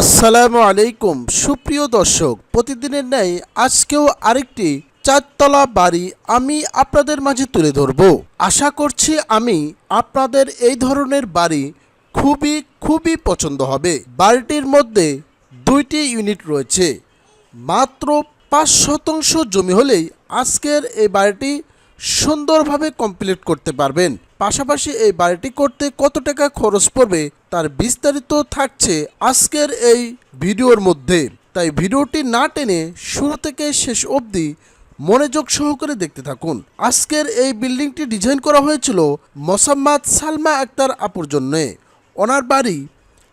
আসসালামু আলাইকুম। সুপ্রিয় দর্শক, প্রতিদিনের ন্যায় আজকেও আরেকটি চারতলা বাড়ি আমি আপনাদের মাঝে তুলে ধরব। আশা করছি আমি আপনাদের এই ধরনের বাড়ি খুবই খুবই পছন্দ হবে। বাড়িটির মধ্যে দুইটি ইউনিট রয়েছে। মাত্র পাঁচ শতাংশ জমি হলেই আজকের এই বাড়িটি সুন্দরভাবে কমপ্লিট করতে পারবেন। পাশাপাশি এই বাড়িটি করতে কত টাকা খরচ পড়বে তার বিস্তারিত থাকছে আজকের এই ভিডিওর মধ্যে। তাই ভিডিওটি না টেনে শুরু থেকে শেষ অবধি মনোযোগ সহকারে দেখতে থাকুন। আজকের এই বিল্ডিংটি ডিজাইন করা হয়েছিল মোসাম্মদ সালমা আক্তার আপুর জন্যে। ওনার বাড়ি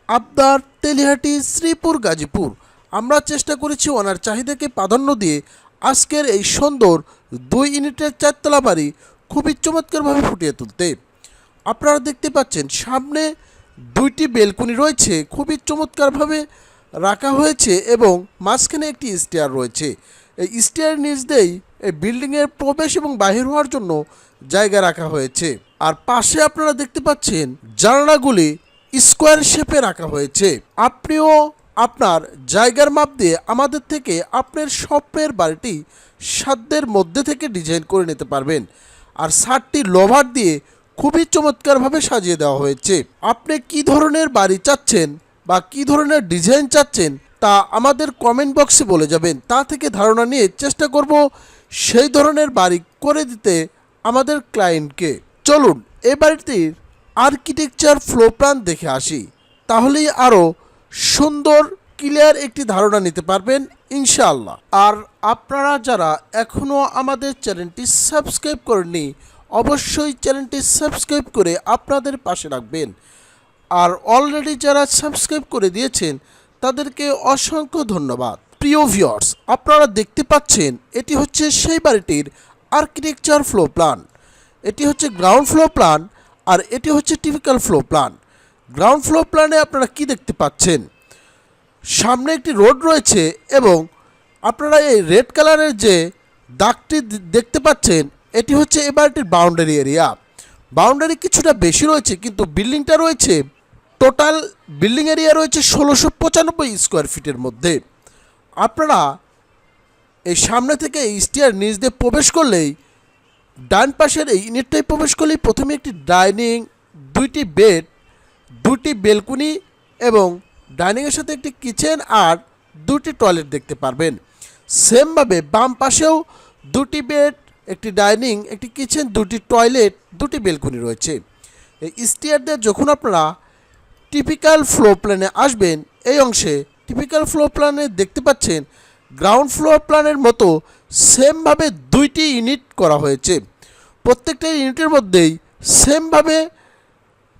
আবদার তেলিহাটি, শ্রীপুর, গাজীপুর। আমরা চেষ্টা করেছি ওনার চাহিদাকে প্রাধান্য দিয়ে আজকের এই সুন্দর দুই ইউনিটের চারতলা বাড়ি খুবই চমৎকারভাবে ফুটিয়ে তুলতে। আপনারা দেখতে পাচ্ছেন, সামনে দুইটি বেলকনি রয়েছে, খুবই চমৎকারভাবে রাখা হয়েছে এবং মাঝখানে একটি স্টেয়ার রয়েছে। এই স্টেয়ার নিচ দিয়েই এই বিল্ডিংয়ের প্রবেশ এবং বাহির হওয়ার জন্য জায়গা রাখা হয়েছে। আর পাশে আপনারা দেখতে পাচ্ছেন, জানালাগুলি স্কোয়ার শেপে রাখা হয়েছে। আপনিও আপনার জায়গার মাপ দিয়ে আমাদের থেকে আপনার স্বপ্নের বাড়িটি সাধ্যের মধ্যে থেকে ডিজাইন করে নিতে পারবেন। আর সারটি লোভার দিয়ে খুবই চমৎকারভাবে সাজিয়ে দেওয়া হয়েছে। আপনি কি ধরনের বাড়ি চাচ্ছেন বা কি ধরনের ডিজাইন চাচ্ছেন তা আমাদের কমেন্ট বক্সে বলে যাবেন। তা থেকে ধারণা নিয়ে চেষ্টা করব সেই ধরনের বাড়ি করে দিতে আমাদের ক্লায়েন্টকে। চলুন এই বাড়িটির আর্কিটেকচার ফ্লো প্ল্যান দেখে আসি। তাহলেই আরও সুন্দর ক্লিয়ার একটি ধারণা নিতে পারবেন, ইনশাআল্লাহ। আর আপনারা যারা এখনও আমাদের চ্যানেলটি সাবস্ক্রাইব করেননি, অবশ্যই চ্যানেলটি সাবস্ক্রাইব করে আপনাদের পাশে রাখবেন। আর অলরেডি যারা সাবস্ক্রাইব করে দিয়েছেন, তাদেরকে অসংখ্য ধন্যবাদ। প্রিয় ভিউয়ার্স আপনারা দেখতে পাচ্ছেন, এটি হচ্ছে সেই বাড়িটির আর্কিটেকচার ফ্লো প্ল্যান এটি হচ্ছে গ্রাউন্ড ফ্লো প্ল্যান আর এটি হচ্ছে typical floor plan ground floor প্ল্যানে আপনারা কি দেখতে পাচ্ছেন? সামনে একটি রোড রয়েছে এবং আপনারা এই রেড কালারের যে দাগটি দেখতে পাচ্ছেন, এটি হচ্ছে এ বাড়িটির বাউন্ডারি এরিয়া। বাউন্ডারি কিছুটা বেশি রয়েছে, কিন্তু বিল্ডিংটা রয়েছে, টোটাল বিল্ডিং এরিয়া রয়েছে ষোলোশো পঁচানব্বই স্কোয়ার ফিটের মধ্যে। আপনারা এই সামনে থেকে স্টিয়ার নিচ দিয়ে প্রবেশ করলেই ডান পাশের এই ইউনিটটায় প্রবেশ করলেই প্রথমে একটি ডাইনিং, দুইটি বেড দুটি বেলকুনি এবং ডাইনিংয়ের সাথে একটি কিচেন আর দুটি টয়লেট দেখতে পারবেন। সেমভাবে বাম পাশেও দুটি বেড, একটি ডাইনিং, একটি কিচেন, দুটি টয়লেট, দুটি বেলকুনি রয়েছে। এই স্টিয়ারদের যখন আপনারা টিপিক্যাল ফ্লো প্ল্যানে আসবেন, এই অংশে টিপিক্যাল ফ্লো প্ল্যানে দেখতে পাচ্ছেন, গ্রাউন্ড ফ্লোর প্ল্যানের মতো সেমভাবে দুইটি ইউনিট করা হয়েছে। প্রত্যেকটা ইউনিটের মধ্যেই সেমভাবে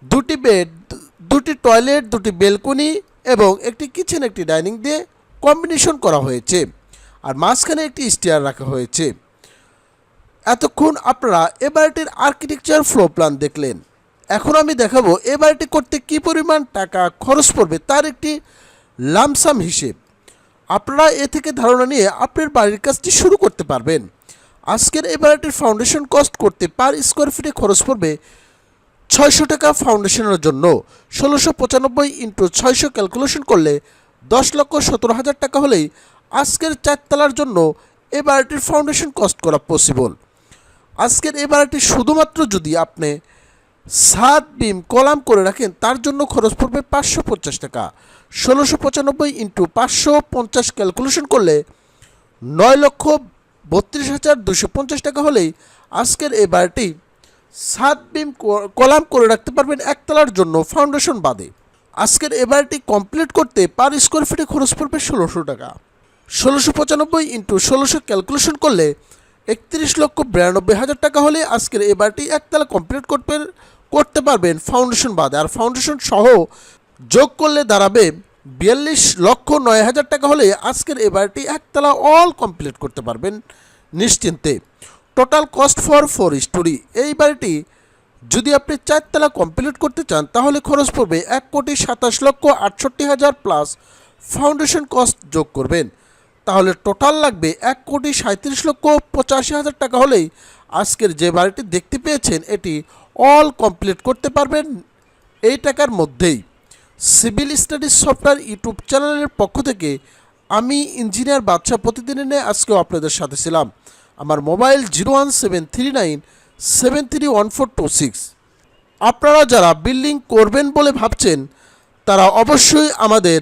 দুটি বেড দুটি টয়লেট, দুটি বেলকনি এবং একটি কিচেন একটি ডাইনিং দিয়ে কম্বিনেশন করা হয়েছে। আর মাঝখানে একটি স্টেয়ার রাখা হয়েছে। এতক্ষণ আপনারা এ বাড়িটির আর্কিটেকচার ফ্লো প্ল্যান দেখলেন। এখন আমি দেখাবো এ বাড়িটি করতে কী পরিমাণ টাকা খরচ পড়বে তার একটি লামসাম হিসেব। আপনারা এ থেকে ধারণা নিয়ে আপনার বাড়ির কাজটি শুরু করতে পারবেন। আজকের এ বাড়িটির ফাউন্ডেশন কস্ট করতে পার স্কোয়ার ফিটে খরচ পড়বে ছয়শো টাকা ফাউন্ডেশনের জন্য ষোলোশো পঁচানব্বই ইন্টু ছয়শো ক্যালকুলেশন করলে দশ লক্ষ সতেরো হাজার টাকা হলেই আজকের চারতলার জন্য এ বাড়িটির ফাউন্ডেশন কস্ট করা পসিবল আজকের এ বাড়িটি শুধুমাত্র যদি আপনি সাত বিম কলাম করে রাখেন, তার জন্য খরচ পড়বে পাঁচশো পঞ্চাশ টাকা। ষোলোশো পঁচানব্বই ইন্টু পাঁচশো পঞ্চাশ ক্যালকুলেশন করলে নয় লক্ষ বত্রিশ হাজার দুশো পঞ্চাশ টাকা হলেই আজকের এই বাড়িটি সাত বিম কলাম করে রাখতে পারবেন একতলার জন্য ফাউন্ডেশন বাদে। আজকের এবারটি কমপ্লিট করতে পার স্কোয়ার ফিটে খরচ পড়বে ষোলোশো টাকা। ষোলোশো পঁচানব্বই ইন্টু ষোলোশো ক্যালকুলেশন করলে একত্রিশ লক্ষ বিরানব্বই হাজার টাকা হলে আজকের এবারটি একতলা কমপ্লিট করতে করতে পারবেন ফাউন্ডেশন বাদে। আর ফাউন্ডেশন সহ যোগ করলে দাঁড়াবে বিয়াল্লিশ লক্ষ নয় হাজার টাকা হলে আজকের এবারটি একতলা অল কমপ্লিট করতে পারবেন নিশ্চিন্তে। Total cost for four storey এই বাড়িটি যদি আপনি চারতলা কমপ্লিট করতে চান, তাহলে খরচ পড়বে এক কোটি সাতাশ লক্ষ আটষট্টি হাজার প্লাস ফাউন্ডেশন কস্ট যোগ করবেন। তাহলে টোটাল লাগবে এক কোটি সাঁত্রিশ লক্ষ পঁচাশি হাজার টাকা হলেই আজকের যে বাড়িটি দেখতে পেয়েছেন, এটি অল কমপ্লিট করতে পারবেন এই টাকার মধ্যেই। সিভিল স্টাডিজ সফটওয়্যার ইউটিউব চ্যানেলের পক্ষ থেকে আমি ইঞ্জিনিয়ার বাদশা প্রতিদিনের ন্যায় আজকেও আপনাদের সাথে ছিলাম। আমার mobile zero one seven three nine seven three one four two six. আপনারা যারা বিল্ডিং করবেন বলে ভাবছেন, তারা অবশ্যই আমাদের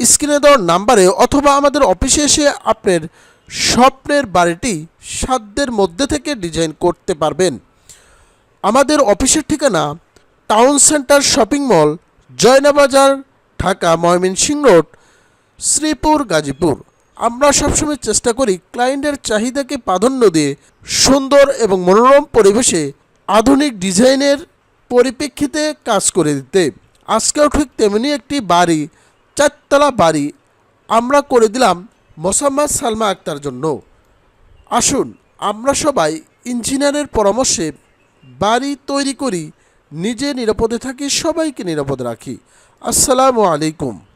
স্ক্রিনে দেওয়ার নাম্বারে অথবা আমাদের অফিসে এসে আপনার স্বপ্নের বাড়িটি সাধ্যের মধ্যে থেকে ডিজাইন করতে পারবেন। আমাদের অফিসের ঠিকানা town centre shopping mall, Joynabazar, Dhaka, Mymensingh road, Sreepur, Gazipur. আমরা সবসময় চেষ্টা করি ক্লায়েন্টের চাহিদাকে প্রাধান্য দিয়ে সুন্দর এবং মনোরম পরিবেশে আধুনিক ডিজাইনের পরিপ্রেক্ষিতে কাজ করে দিতে। আজকেও ঠিক তেমনি একটি বাড়ি, চারতলা বাড়ি আমরা করে দিলাম মোসাম্মদ সালমা আক্তার জন্য। আসুন, আমরা সবাই ইঞ্জিনিয়ারের পরামর্শে বাড়ি তৈরি করি, নিজে নিরাপদে থাকি, সবাইকে নিরাপদে রাখি। আসসালামু আলাইকুম।